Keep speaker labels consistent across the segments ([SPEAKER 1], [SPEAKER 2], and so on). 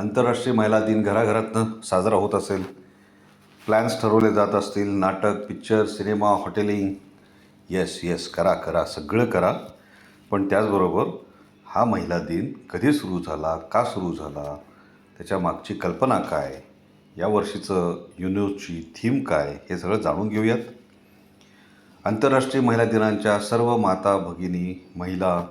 [SPEAKER 1] आंतरराष्ट्रीय महिला दिन घराघरातनं साजरा होत असेल. प्लॅन्स ठरवले जात असतील. नाटक picture cinema hotelling yes yes करा करा सगळं करा. पण त्याचबरोबर हा महिला दिन कधी सुरू झाला? का सुरू झाला? त्याच्या मागची कल्पना काय? या वर्षीचं युनोची थीम काय? हे सगळं जाणून घेऊयात. आंतरराष्ट्रीय महिला दिनांच्या सर्व माता भगिनी महिला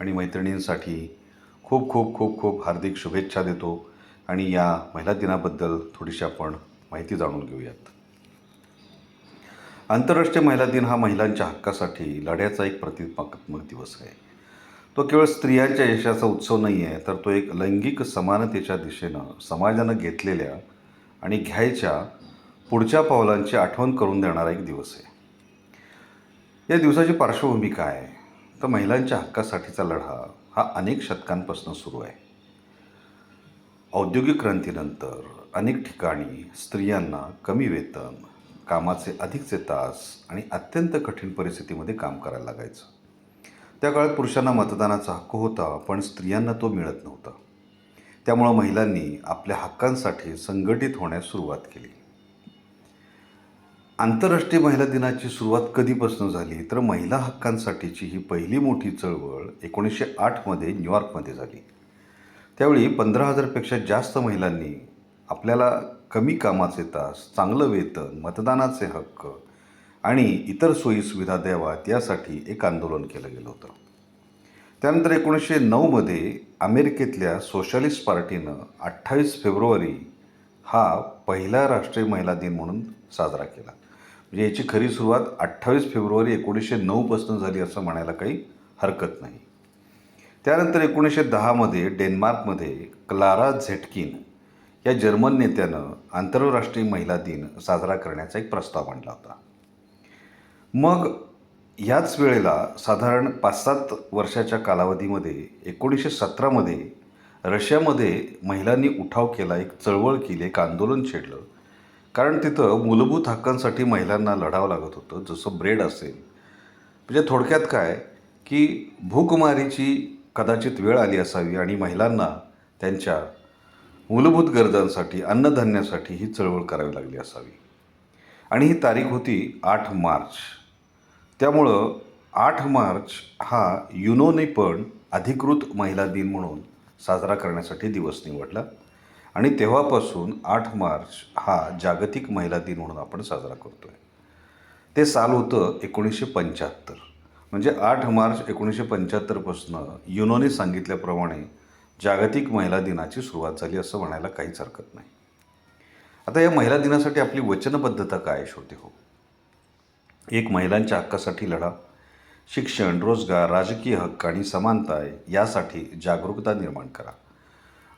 [SPEAKER 1] आणि मैत्रिणींसाठी खूप खूप खूप खूप हार्दिक शुभेच्छा देतो. आणि या महिला दिनाबद्दल थोडीशी आपण माहिती जाणून घेऊयात. आंतरराष्ट्रीय महिला दिन हा महिलांच्या हक्कासाठी लढ्याचा एक प्रतिकात्मक दिवस आहे. तो केवळ स्त्रियांच्या यशाचा उत्सव नाही आहे तर तो एक लैंगिक समानतेच्या दिशेनं समाजानं घेतलेल्या आणि घ्यायच्या पुढच्या पावलांची आठवण करून देणारा एक दिवस आहे. या दिवसाची पार्श्वभूमी काय आहे? तर महिलांच्या हक्कासाठीचा लढा हा अनेक शतकांपासून सुरू आहे. औद्योगिक क्रांतीनंतर अनेक ठिकाणी स्त्रियांना कमी वेतन कामाचे अधिकचे तास आणि अत्यंत कठीण परिस्थितीमध्ये काम करायला लागायचं. त्या काळात पुरुषांना मतदानाचा हक्क होता पण स्त्रियांना तो मिळत नव्हता. त्यामुळं महिलांनी आपल्या हक्कांसाठी संघटित होण्यास सुरुवात केली. आंतरराष्ट्रीय महिला दिनाची सुरुवात कधीपासून झाली तर महिला हक्कांसाठीची ही पहिली मोठी चळवळ एकोणीसशे आठमध्ये न्यूयॉर्कमध्ये झाली. त्यावेळी पंधरा हजारपेक्षा जास्त महिलांनी आपल्याला कमी कामाचे तास चांगलं वेतन मतदानाचे हक्क आणि इतर सोयीसुविधा द्याव्यात यासाठी एक आंदोलन केलं गेलं होतं. त्यानंतर एकोणीसशे नऊमध्ये अमेरिकेतल्या सोशलिस्ट पार्टीनं अठ्ठावीस फेब्रुवारी हा पहिला राष्ट्रीय महिला दिन म्हणून साजरा केला. म्हणजे याची खरी सुरुवात अठ्ठावीस फेब्रुवारी एकोणीसशे नऊपासून झाली असं म्हणायला काही हरकत नाही. त्यानंतर एकोणीसशे दहामध्ये डेन्मार्कमध्ये क्लारा झेटकिन या जर्मन नेत्यानं आंतरराष्ट्रीय महिला दिन साजरा करण्याचा एक प्रस्ताव मांडला होता. मग याच वेळेला साधारण पाच सात वर्षाच्या कालावधीमध्ये एकोणीसशे सतरामध्ये रशियामध्ये महिलांनी उठाव केला एक चळवळ केली एक आंदोलन छेडलं. कारण तिथं मूलभूत हक्कांसाठी महिलांना लढावं लागत होतं जसं ब्रेड असेल. म्हणजे थोडक्यात काय? की भूकमारीची कदाचित वेळ आली असावी आणि महिलांना त्यांच्या मूलभूत गरजांसाठी अन्नधान्यासाठी ही चळवळ करावी लागली असावी. आणि ही तारीख होती आठ मार्च. त्यामुळं आठ मार्च हा युनोने पण अधिकृत महिला दिन म्हणून साजरा करण्यासाठी दिवस निवडला. आणि तेव्हापासून आठ मार्च हा जागतिक महिला दिन म्हणून आपण साजरा करतो आहे ते साल होतं एकोणीसशे पंच्याहत्तर. म्हणजे आठ मार्च एकोणीसशे पंच्याहत्तरपासून युनोने सांगितल्याप्रमाणे जागतिक महिला दिनाची सुरुवात झाली असं म्हणायला काहीच हरकत नाही. आता या महिला दिनासाठी आपली वचनबद्धता काय श्रोते हो? एक महिलांच्या हक्कासाठी लढा शिक्षण रोजगार राजकीय हक्क आणि समानता यासाठी जागरूकता निर्माण करा.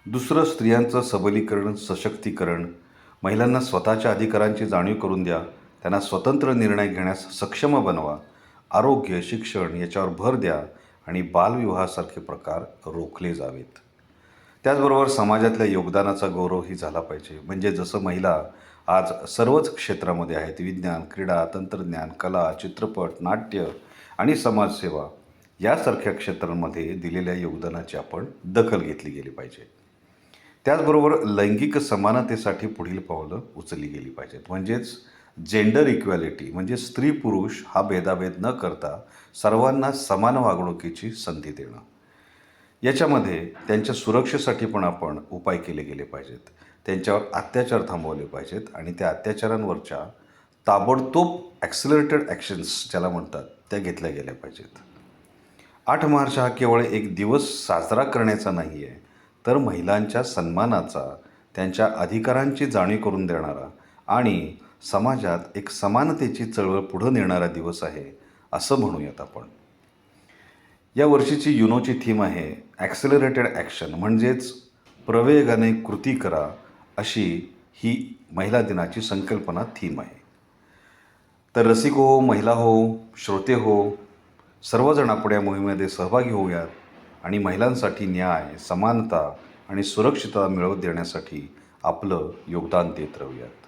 [SPEAKER 1] दुसरं स्त्रियांचं सबलीकरण सशक्तीकरण. महिलांना स्वतःच्या अधिकारांची जाणीव करून द्या त्यांना स्वतंत्र निर्णय घेण्यास सक्षम बनवा आरोग्य शिक्षण याच्यावर भर द्या आणि बालविवाहासारखे प्रकार रोखले जावेत. त्याचबरोबर समाजातल्या योगदानाचा गौरवही झाला पाहिजे. म्हणजे जसं महिला आज सर्वच क्षेत्रामध्ये आहेत. विज्ञान क्रीडा तंत्रज्ञान कला चित्रपट नाट्य आणि समाजसेवा यासारख्या क्षेत्रांमध्ये दिलेल्या योगदानाची आपण दखल घेतली गेली पाहिजे. त्याचबरोबर लैंगिक समानतेसाठी पुढील पावलं उचलली गेली पाहिजेत. म्हणजेच जेंडर इक्वॅलिटी म्हणजे स्त्री पुरुष हा भेदाभेद न करता सर्वांना समान वागणुकीची संधी देणं. याच्यामध्ये त्यांच्या सुरक्षेसाठी पण आपण उपाय केले गेले पाहिजेत. त्यांच्यावर अत्याचार थांबवले पाहिजेत आणि त्या अत्याचारांवरच्या ताबडतोब ॲक्सिलरेटेड ॲक्शन्स ज्याला म्हणतात त्या घेतल्या गेल्या पाहिजेत. आठ मार्च हा केवळ एक दिवस साजरा करण्याचा नाही आहे तर महिलांच्या सन्मानाचा त्यांच्या अधिकारांची जाणीव करून देणारा आणि समाजात एक समानतेची चळवळ पुढं नेणारा दिवस आहे असं म्हणूयात आपण. या वर्षीची युनोची थीम आहे ॲक्सेलरेटेड ॲक्शन म्हणजेच प्रवेगाने कृती करा अशी ही महिला दिनाची संकल्पना थीम आहे. तर रसिक हो महिला हो श्रोते हो सर्वजण आपण या मोहिमेमध्ये सहभागी होऊयात आणि महिलांसाठी न्याय समानता आणि सुरक्षितता मिळवून देण्यासाठी आपलं योगदान देत राहूयात.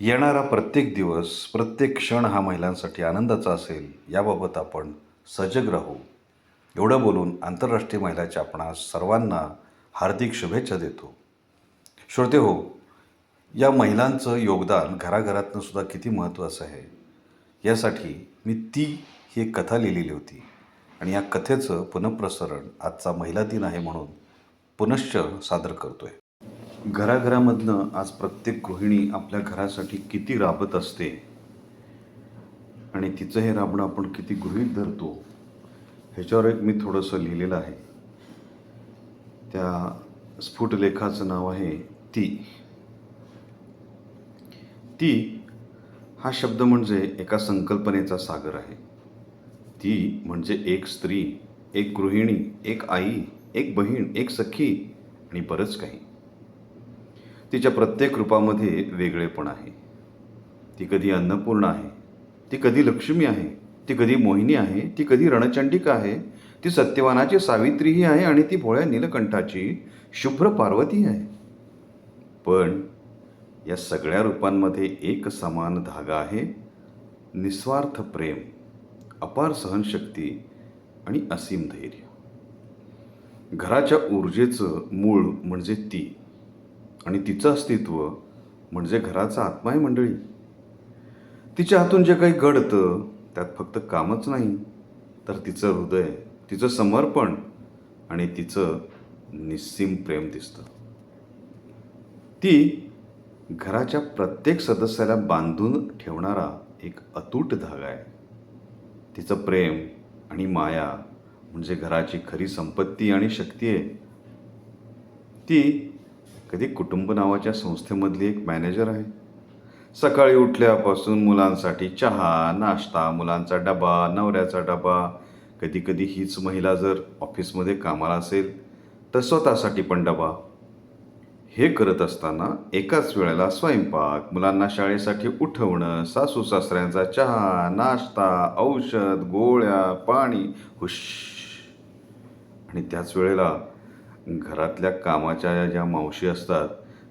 [SPEAKER 1] येणारा प्रत्येक दिवस प्रत्येक क्षण हा महिलांसाठी आनंदाचा असेल याबाबत आपण सजग राहू. एवढं बोलून आंतरराष्ट्रीय महिलाच्या आपणास सर्वांना हार्दिक शुभेच्छा देतो. श्रोते हो या महिलांचं योगदान घराघरातनं सुद्धा किती महत्त्वाचं आहे? यासाठी मी ती ही एक कथा लिहिलेली होती. आणि या कथेचं पुनःप्रसारण आजचा महिला दिन आहे म्हणून पुनश्च सादर करतो आहे घराघरामधनं आज प्रत्येक गृहिणी आपल्या घरासाठी किती राबत असते आणि तिचं हे राबणं आपण किती गृहीत धरतो ह्याच्यावर एक मी थोडंसं लिहिलेलं आहे. त्या स्फुटलेखाचं नाव आहे ती. ती हा शब्द म्हणजे एका संकल्पनेचा सागर आहे. ती म्हणजे एक स्त्री एक गृहिणी एक आई एक बहीण एक सखी आणि बरंच काही. तिच्या प्रत्येक रूपामध्ये वेगळेपण आहे. ती कधी अन्नपूर्ण आहे ती कधी लक्ष्मी आहे ती कधी मोहिनी आहे ती कधी रणचंडिका आहे ती सत्यवानाची सावित्रीही आहे आणि ती भोळ्या नीलकंठाची शुभ्र पार्वती आहे. पण या सगळ्या रूपांमध्ये एक समान धागा आहे निस्वार्थ प्रेम अपार सहनशक्ती आणि असीम धैर्य. घराच्या ऊर्जेचं मूळ म्हणजे ती. आणि तिचं अस्तित्व म्हणजे घराचा आत्मा आहे मंडळी. तिच्या हातून जे काही घडतं त्यात फक्त कामच नाही. तर तिचं हृदय तिचं समर्पण आणि तिचं निस्सीम प्रेम दिसतं. ती घराच्या प्रत्येक सदस्याला बांधून ठेवणारा एक अतूट धागा आहे. तिचं प्रेम आणि माया म्हणजे घराची खरी संपत्ती आणि शक्ती आहे. ती कधी कुटुंब नावाच्या संस्थेमधली एक मॅनेजर आहे. सकाळी उठल्यापासून मुलांसाठी चहा नाश्ता मुलांचा डबा नवऱ्याचा डबा. कधी कधी हीच महिला जर ऑफिसमध्ये कामाला असेल तर स्वतःसाठी पण डबा. हे करत असताना एकाच वेळेला स्वयंपाक मुलांना शाळेसाठी उठवणं सासू सासऱ्यांचा चहा नाश्ता औषध गोळ्या पाणी हुश. आणि त्याच वेळेला घरातल्या कामाच्या या ज्या मावशी असतात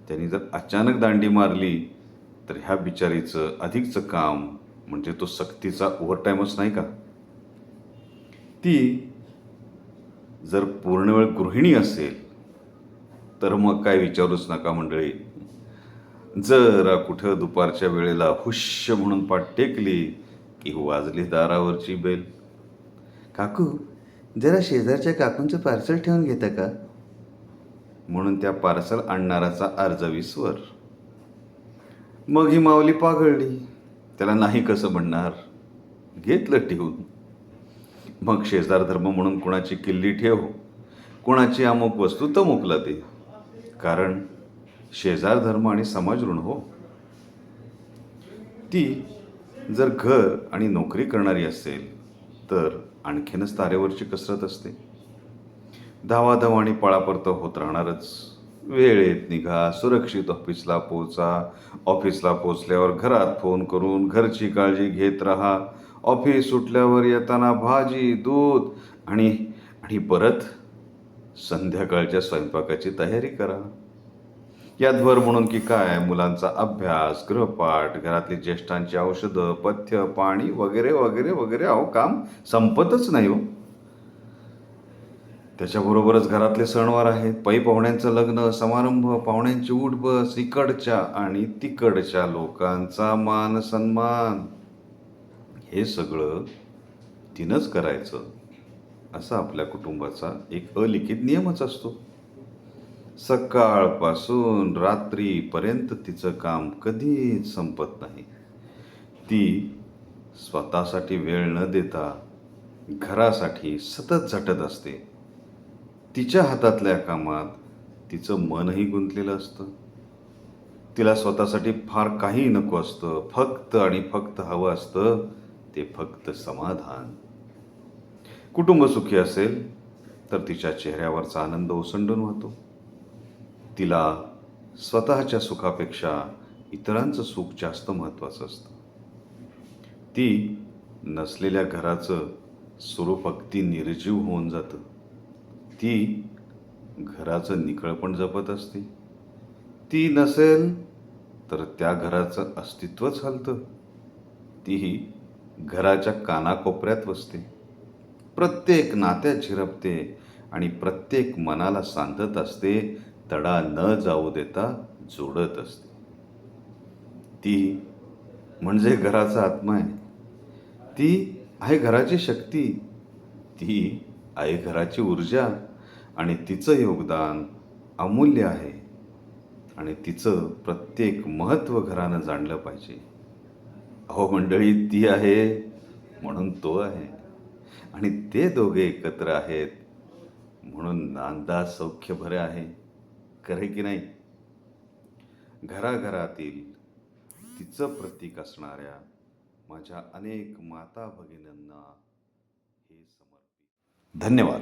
[SPEAKER 1] त्यांनी जर अचानक दांडी मारली तर ह्या बिचारीचं अधिकचं काम म्हणजे तो सक्तीचा ओव्हरटाईमच नाही का? ती जर पूर्ण वेळ गृहिणी असेल तर मग काय विचारूच नका मंडळी. जरा कुठं दुपारच्या वेळेला हुश्य म्हणून पाठ टेकली की वाजली दारावरची बेल. काकू जरा शेजारच्या काकूंचं पार्सल ठेवून घेता का? म्हणून त्या पार्सल आणणाराचा अर्जवी स्वर मग ही माऊली पाघळली त्याला नाही कसं म्हणणार? घेतलं ठेवून. मग शेजार धर्म म्हणून कुणाची किल्ली ठेव. कुणाची अमुक वस्तू तमुकला ते कारण शेजार धर्म आणि समाज ऋण हो. ती जर घर आणि नोकरी करणारी असेल तर आणखीनच तारेवरची कसरत असते. धावाधाव आणि पळापरत होत राहणारच. वेळेत निघा सुरक्षित ऑफिसला पोचा. ऑफिसला पोचल्यावर घरात फोन करून घरची काळजी घेत राहा. ऑफिस सुटल्यावर येताना भाजी दूध आणि आणि परत संध्याकाळच्या स्वयंपाकाची तयारी करा. यात भर म्हणून की काय मुलांचा अभ्यास गृहपाठ घरातली ज्येष्ठांची औषधं पथ्य पाणी वगैरे वगैरे वगैरे अहो काम संपतच नाही हो. त्याच्याबरोबरच घरातले सणवार आहेत. पै पाहुण्यांचं लग्न समारंभ पाहुण्यांची उठबस इकडच्या आणि तिकडच्या लोकांचा मान सन्मान. हे सगळं तिनंच करायचं असा आपल्या कुटुंबाचा एक अलिखित नियमच असतो. सकाळपासून रात्रीपर्यंत तिचं काम कधीच संपत नाही. ती स्वतःसाठी वेळ न देता घरासाठी सतत झटत असते. तिच्या हातातल्या कामात तिचं मनही गुंतलेलं असतं. तिला स्वतःसाठी फार काही नको असतं. फक्त आणि फक्त हवं असतं ते फक्त समाधान. कुटुंब सुखी असेल तर तिच्या चेहऱ्यावरचा आनंद ओसंडून वाहतो. तिला स्वतःच्या सुखापेक्षा इतरांचं सुख जास्त महत्त्वाचं असतं. ती नसलेल्या घराचं स्वरूप अगदी निर्जीव होऊन जातं. ती घराचं निखळपण जपत असते. ती नसेल तर त्या घराचं अस्तित्वच हलतं. तीही घराच्या कानाकोपऱ्यात वसते प्रत्येक नात्यात झिरपते आणि प्रत्येक मनाला सांधत असते तडा न जाऊ देता जोडत असते. ती म्हणजे घराचा आत्मा आहे. ती आहे घराची शक्ती. ती आई घराची ऊर्जा आणि तिचं योगदान अमूल्य आहे. आणि तिचं प्रत्येक महत्त्व घरानं जाणलं पाहिजे. अहो मंडळी ती आहे म्हणून तो आहे. आणि ते दोघे एकत्र आहेत म्हणून नांदा सौख्य भरे आहे. खरे की नाही? घराघरातील तिचं प्रतीक असणाऱ्या माझ्या अनेक माता भगिनींना धन्यवाद.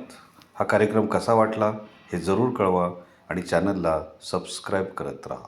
[SPEAKER 1] हा कार्यक्रम कसा वाटला हे जरूर कळवा आणि चॅनलला सबस्क्राईब करत राहा.